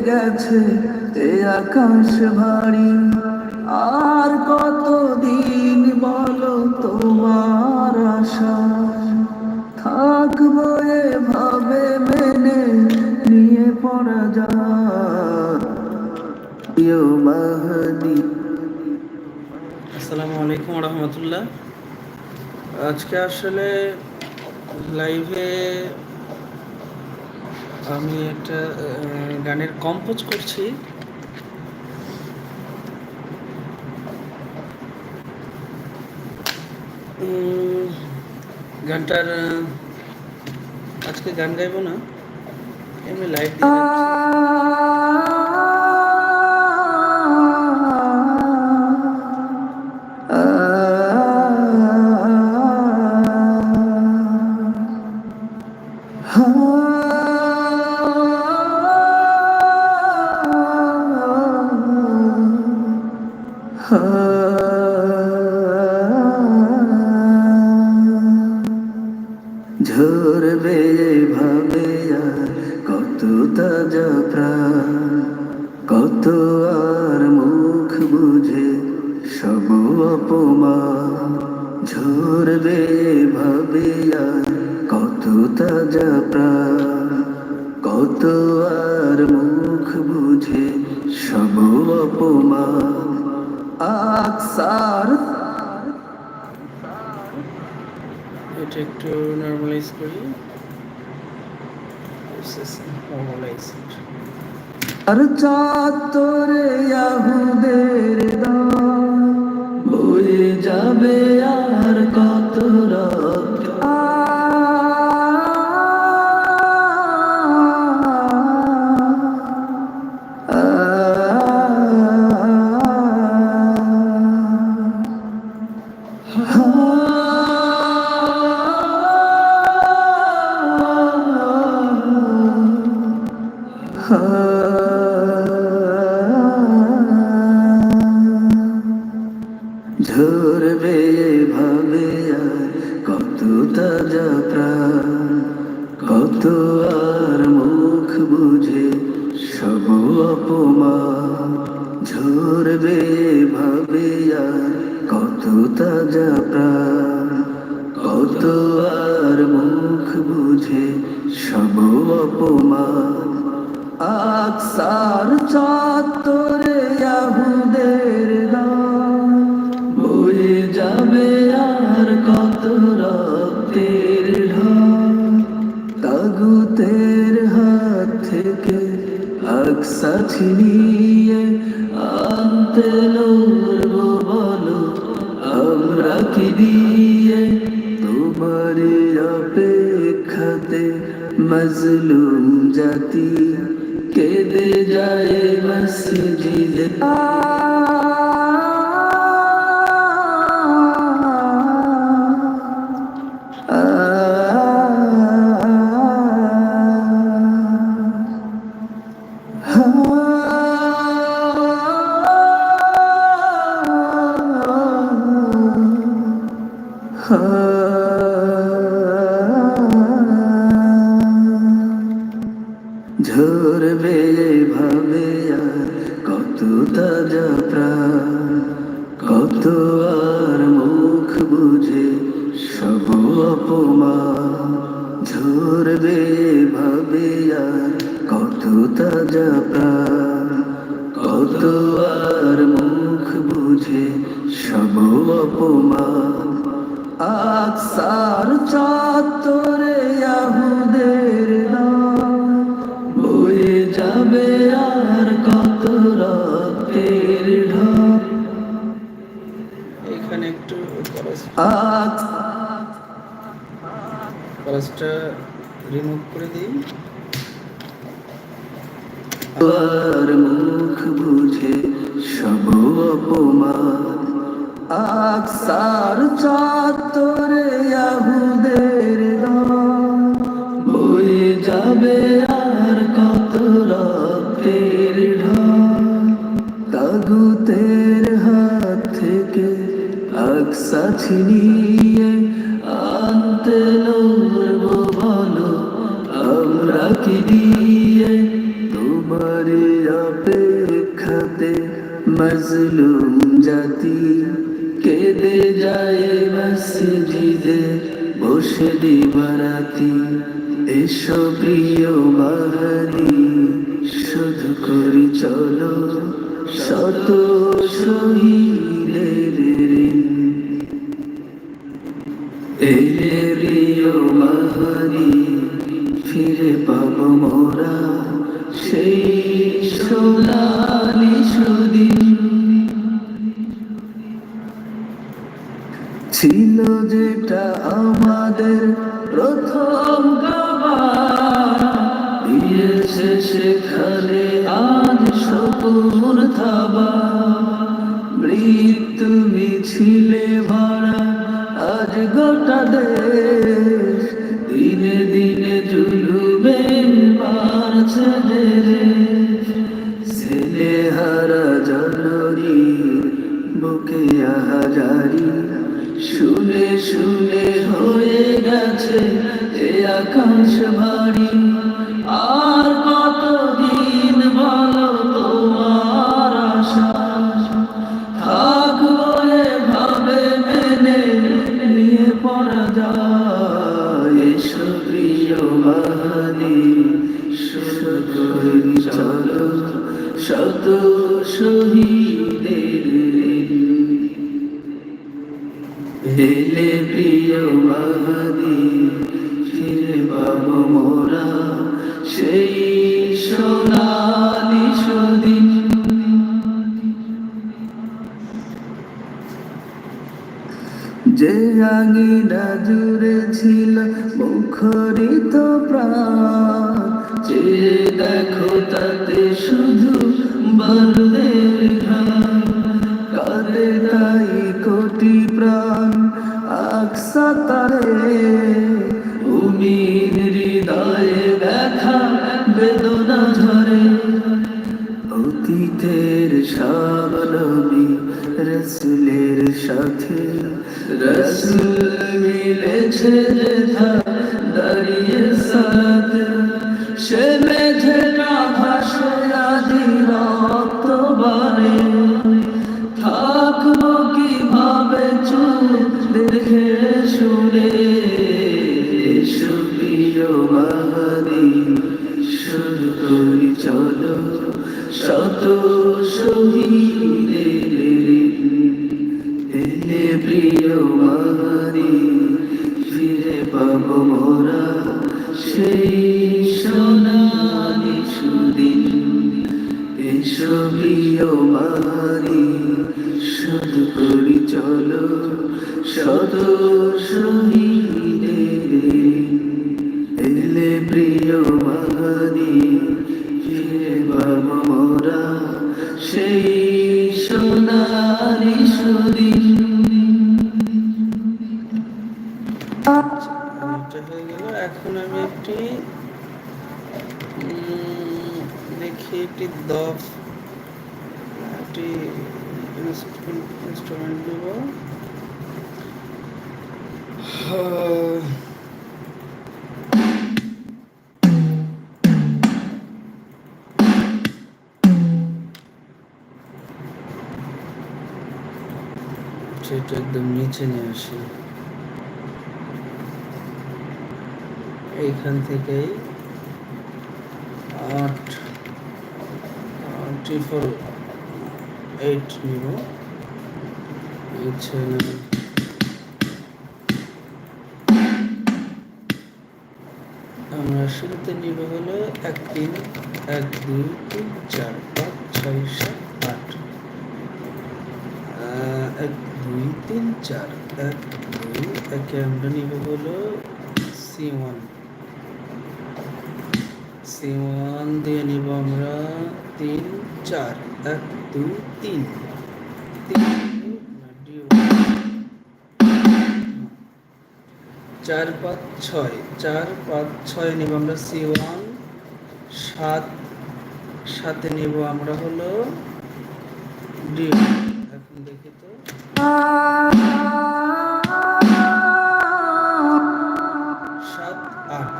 গেছে, এ আকাশ ভারী। আর কতদিন বলো তোমার আশা? থাকব এভাবে মেনে নিয়ে পড়া যায় আসসালামু আলাইকুম রহমতুল্লাহ। আজকে আসলে লাইভে আমি একটা গানের কম্পোজ করছি। গানটার আজকে গান গাইব না। এমনি লাইভ ঝরবে ভাবে কত তাজা প্রাণ, কত আর মুখ বুঝে সব অপমান। ঝরবে ভাবে কত তাজা প্রাণ, কত আর মুখ বুঝে সব অপমান। আকসার এটা একটু নর্মালাইজ করি। আর চাতরে ইয়াহুদের দাম বয়ে যাবে। ভাবে আর কত তাজা প্রাণ কত আর মুখ বুঝে সব অপমান থেকে আকসা ছিনিয়ে আনতে লড়বো বলো আমরা কি দিয়ে তোমার অপেক্ষাতে মজলুম জাতি? ঝরবে ইয়াহুদের নাম। বয়ে যাবে আর কত রক্তের ঢল এখানে একটু আক রিমুভ করে দিই। আর মুখ বুঝে সব অপমান। আকসার আকসা ছিনিয়ে বাহারি to. শত শহীদের এলে প্রিয় বাহারি ফিরে পাবো মোরা সেই সোনালি সুদিন যে আঙিনা প্রাণ, আকসা তারে। উমির হৃদয়ে দেখা বেদনা ঝরে। অতীতের সব রসুলের সাথে রসুল মিলেছে যেথা। বাহারি শুরু করি চলো শত শহীদের সোনালি এখন আমি একটি দেখি একটি দফ একটি ইনস্ট্রুমেন্ট আহ, একদম নিচে নিয়ে আসি। এইখান থেকেই আট ট্রিপল এইট নিব। আচ্ছা আমরা শুরুতে নিব হলো এক তিন এক দুই তিন চার পাঁচ ছয় সাত আট আহ, এক দুই তিন, চার, এক, দুই, একে আমরা নিব হলো সি ওয়ান। সি ওয়ান দিয়ে নিব আমরা তিন, চার, এক, দুই, তিন। চার, পাঁচ, ছয়। চার, পাঁচ, ছয় নিব আমরা সি ওয়ান। সাত সাথে নিব আমরা হলো ডি এখন দেখি তো। সাত, আট।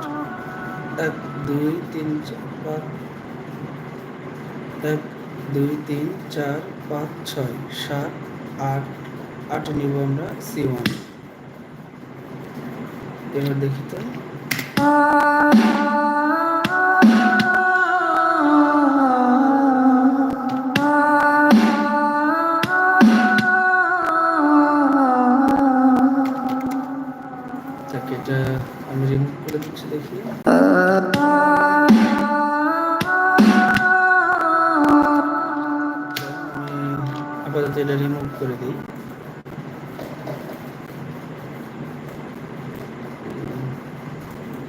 এক, দুই, তিন, চার, পাঁচ। এক, দুই, তিন, চার, পাঁচ, ছয়, সাত, আট। আট নিব আমরা সি ওয়ান এবার দেখি তো।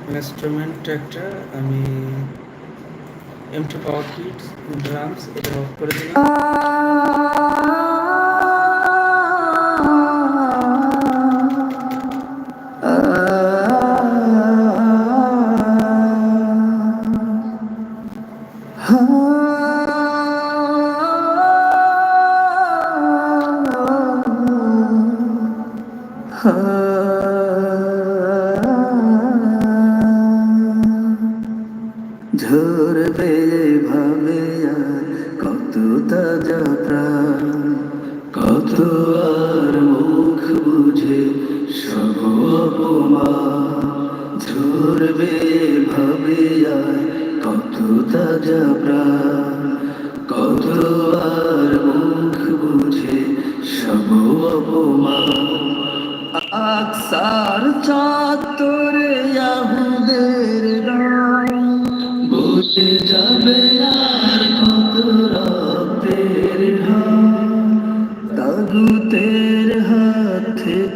ইনস্ট্রুমেন্ট একটা আমি এমটি পাওয়ার কিট ড্রামস এটা অফ করে দিলাম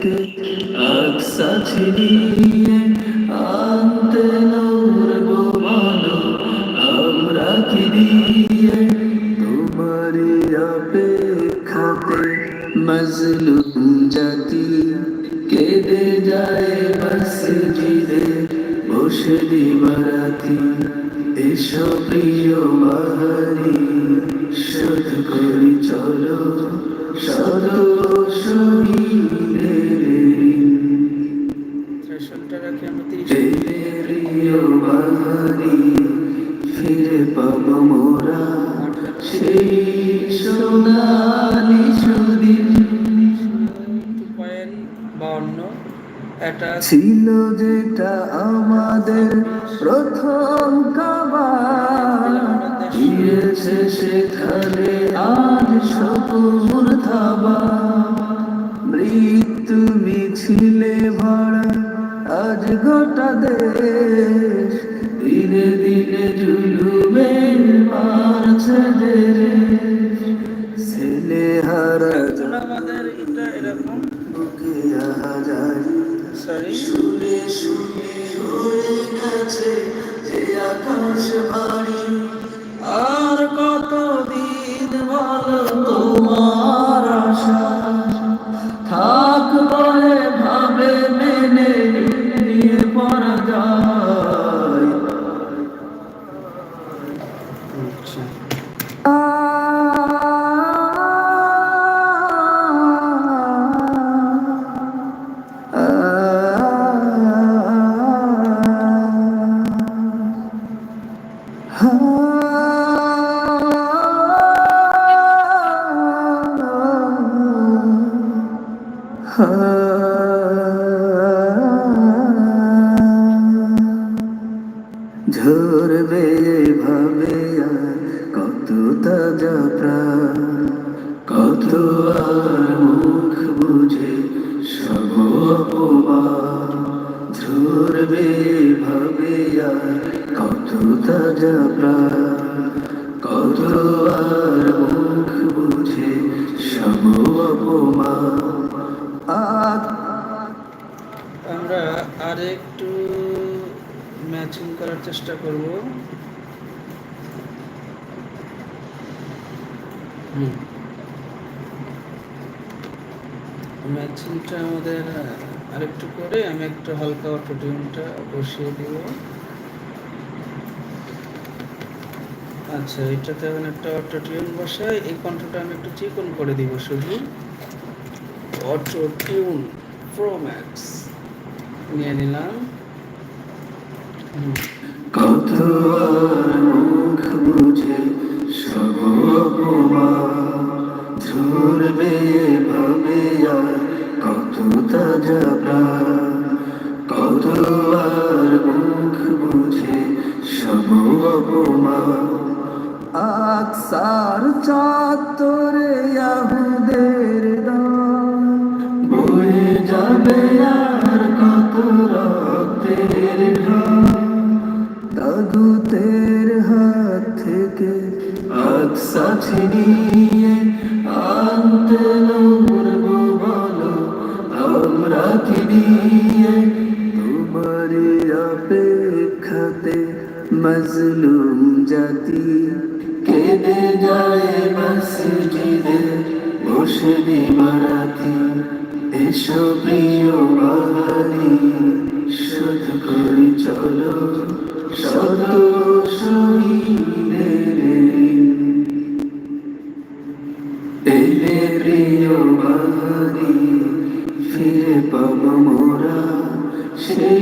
থেকে আকসা ছেলে হারা আমাদের এটা এরকম? বুকে যায় সরি শুনে শুনে গেছে যে আকাশ ভারী তাজা প্রাণ কত আর মুখ বুঝে সব অপমান আমরা আর একটু ম্যাচিং করার চেষ্টা করব। ম্যাচিংটা আমাদের আরেকটু করে আমি একটু হালকা অটোটিউনটা বসিয়ে দিব। আচ্ছা এটাতে এখন একটা অটো টিউন বসাই, এই কন্ট্রোলটা আমি একটু চিকন করে দিব শুধু। অটো টিউন প্রো ম্যাক্স নিয়ে নিলাম। কত মুখ বুঝে সব সেই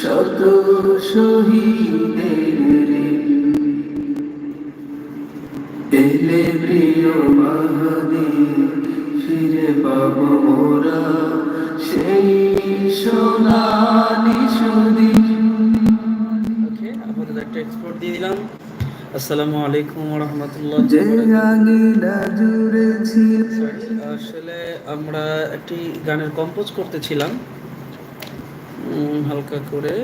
শত শহীদের এলে প্রিয় বাহাদি ফিরে পাব মোরা সেই সোনালি সুদিন ওকে আপাতত একটা এক্সপোর্ট দিয়ে দিলাম। আসসালামু আলাইকুম রহমতুল্লাহ আসলে আমরা একটি গানের কম্পোজ করতেছিলাম হালকা করে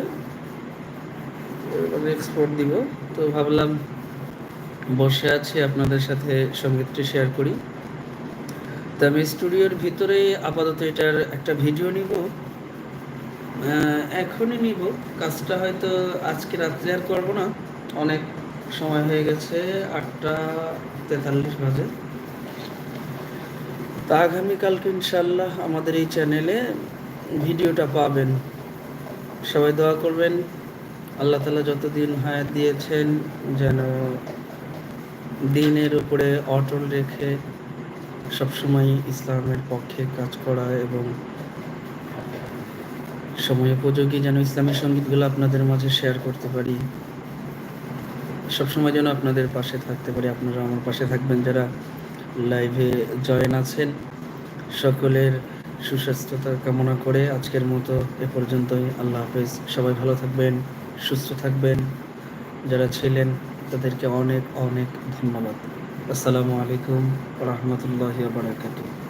এক্সপোর্ট দিব। তো ভাবলাম বসে আছি আপনাদের সাথে সঙ্গীতটি শেয়ার করি। তো আমি স্টুডিওর ভিতরে আপাতত এটার একটা ভিডিও নিব। এখনই নিব। কাজটা হয়তো আজকে রাত্রে আর করব না। অনেক সময় হয়ে গেছে, আটটা তেতাল্লিশ বাজে। তা আগামীকালকে ইনশাল্লাহ আমাদের এই চ্যানেলে ভিডিওটা পাবেন। সবাই দোয়া করবেন। আল্লাহ তালা যতদিন হায়াত দিয়েছেন, যেন দিনের উপরে অটল রেখে সবসময় ইসলামের পক্ষে কাজ করা এবং সময় উপযোগী যেন ইসলামী সঙ্গীতগুলো আপনাদের মাঝে শেয়ার করতে পারি। সবসময় যেন আপনাদের পাশে থাকতে পারি। আপনারা আমার পাশে থাকবেন যারা লাইভে জয়েন আছেন। সকলের সুস্বাস্থ্যতা কামনা করে আজকের মতো এ পর্যন্তই। আল্লাহ হাফেজ। সবাই ভালো থাকবেন, সুস্থ থাকবেন। যারা ছিলেন, তাদেরকে অনেক অনেক ধন্যবাদ। আসসালামু আলাইকুম রহমতুল্লাহ বারাকাতুহ।